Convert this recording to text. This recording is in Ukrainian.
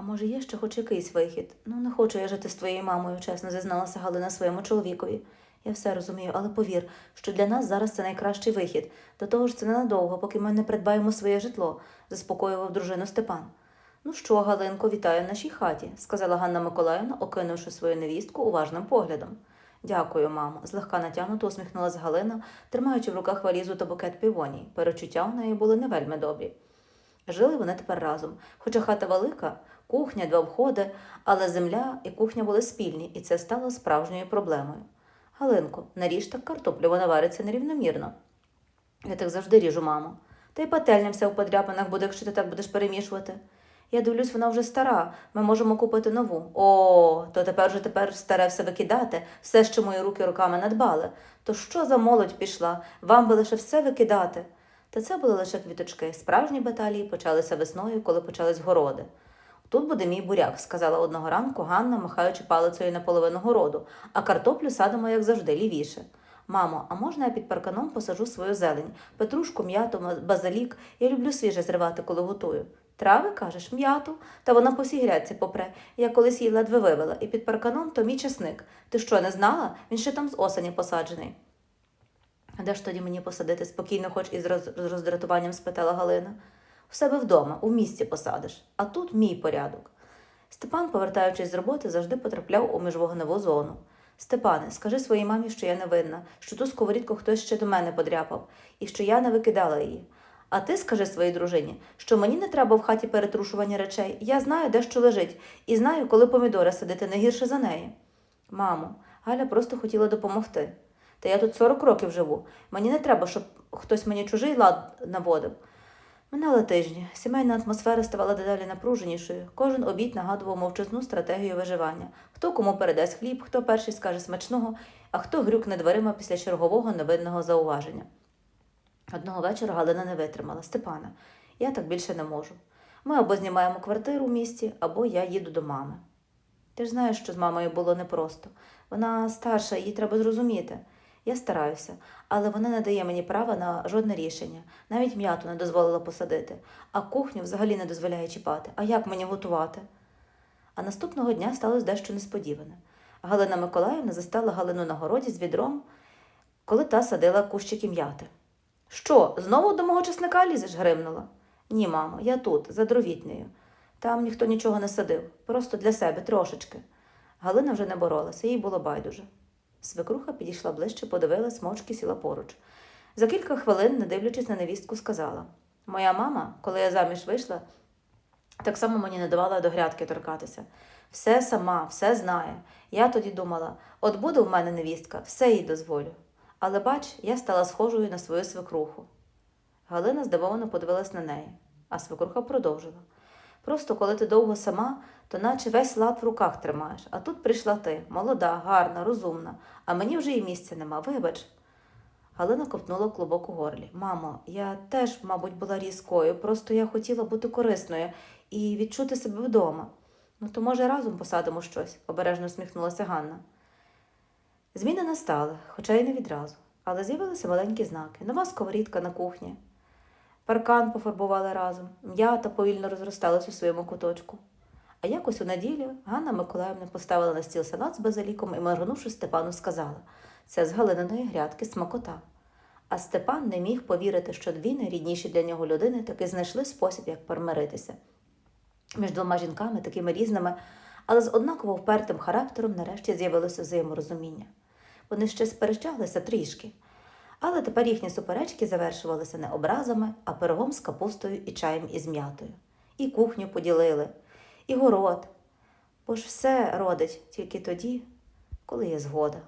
А може, є ще хоч якийсь вихід? Ну, не хочу я жити з твоєю мамою, чесно зізналася Галина своєму чоловікові. Я все розумію, але повір, що для нас зараз це найкращий вихід. До того ж, це ненадовго, поки ми не придбаємо своє житло, заспокоював дружину Степан. Ну що, Галинко, вітаю в нашій хаті, сказала Ганна Миколаївна, окинувши свою невістку уважним поглядом. Дякую, мамо, злегка натягнуто усміхнулася Галина, тримаючи в руках валізу та букет півоній. Перечуття у неї були не вельми добрі. Жили вони тепер разом. Хоча хата велика, кухня, два входи, але земля і кухня були спільні, і це стало справжньою проблемою. Галинко, наріж так картоплю, вона вариться нерівномірно. Я так завжди ріжу, мамо. Та й пательня вся в подряпинах буде, якщо ти так будеш перемішувати. Я дивлюсь, вона вже стара, ми можемо купити нову. О, то тепер же тепер старе все викидати, все, що мої руки руками надбали. То що за молодь пішла? Вам би лише все викидати. Та це були лише квіточки. Справжні баталії почалися весною, коли почались городи. Тут буде мій буряк, сказала одного ранку Ганна, махаючи палицею на половину городу, а картоплю садимо, як завжди, лівіше. Мамо, а можна я під парканом посажу свою зелень? Петрушку, м'яту, базилік. Я люблю свіже зривати, коли готую. Трави, кажеш, м'яту, та вона по всій грядці попре. Я колись її ледве вивела, і під парканом то мій часник. Ти що, не знала? Він ще там з осені посаджений. А де ж тоді мені посадити? спокійно, хоч із роздратуванням спитала Галина. У себе вдома, у місті посадиш, а тут мій порядок. Степан, повертаючись з роботи, завжди потрапляв у міжвогневу зону. Степане, скажи своїй мамі, що я не винна, що ту сковорідку хтось ще до мене подряпав, і що я не викидала її. А ти скажи своїй дружині, що мені не треба в хаті перетрушування речей. Я знаю, де що лежить, і знаю, коли помідори садити не гірше за неї. Мамо, Галя просто хотіла допомогти. Та я тут 40 років живу. Мені не треба, щоб хтось мені чужий лад наводив. Минали тижні. Сімейна атмосфера ставала дедалі напруженішою. Кожен обід нагадував мовчазну стратегію виживання. Хто кому передасть хліб, хто перший скаже смачного, а хто грюкне дверима після чергового невинного зауваження. Одного вечора Галина не витримала. Степана, я так більше не можу. Ми або знімаємо квартиру в місті, або я їду до мами. Ти ж знаєш, що з мамою було непросто. Вона старша, їй треба зрозуміти. Я стараюся, але вона не дає мені права на жодне рішення. Навіть м'яту не дозволила посадити, а кухню взагалі не дозволяє чіпати. А як мені готувати? А наступного дня сталося дещо несподіване. Галина Миколаївна застала Галину на городі з відром, коли та садила кущики м'яти. Що, знову до мого чесника лізеш? гримнула. Ні, мамо, я тут, за дровітнею. Там ніхто нічого не садив, просто для себе трошечки. Галина вже не боролася, їй було байдуже. Свекруха підійшла ближче, подивилась, мовчки сіла поруч. За кілька хвилин, не дивлячись на невістку, сказала: Моя мама, коли я заміж вийшла, так само мені не давала до грядки торкатися. Все сама, все знає. Я тоді думала, от буде в мене невістка, все їй дозволю. Але бач, я стала схожою на свою свекруху. Галина здивовано подивилась на неї, а свекруха продовжила. Просто коли ти довго сама, то наче весь лад в руках тримаєш. А тут прийшла ти, молода, гарна, розумна, а мені вже і місця нема, вибач. Галина ковтнула клубок у горлі. Мамо, я теж, мабуть, була різкою, просто я хотіла бути корисною і відчути себе вдома. Ну, то, може, разом посадимо щось, обережно всміхнулася Ганна. Зміни настали, хоча й не відразу, але з'явилися маленькі знаки. Нова сковорідка на кухні. Паркан пофарбували разом, м'ята повільно розросталась у своєму куточку. А якось у неділю Ганна Миколаївна поставила на стіл салат з базиліком і, моргнувши Степану, сказала це з Галининої грядки смакота. А Степан не міг повірити, що дві найрідніші для нього людини таки знайшли спосіб, як перемиритися. Між двома жінками, такими різними, але з однаково впертим характером нарешті з'явилося взаєморозуміння. Вони ще сперечалися трішки, але тепер їхні суперечки завершувалися не образами, а пирогом з капустою і чаєм із м'ятою. І кухню поділили, і город. Бо ж все родить тільки тоді, коли є згода.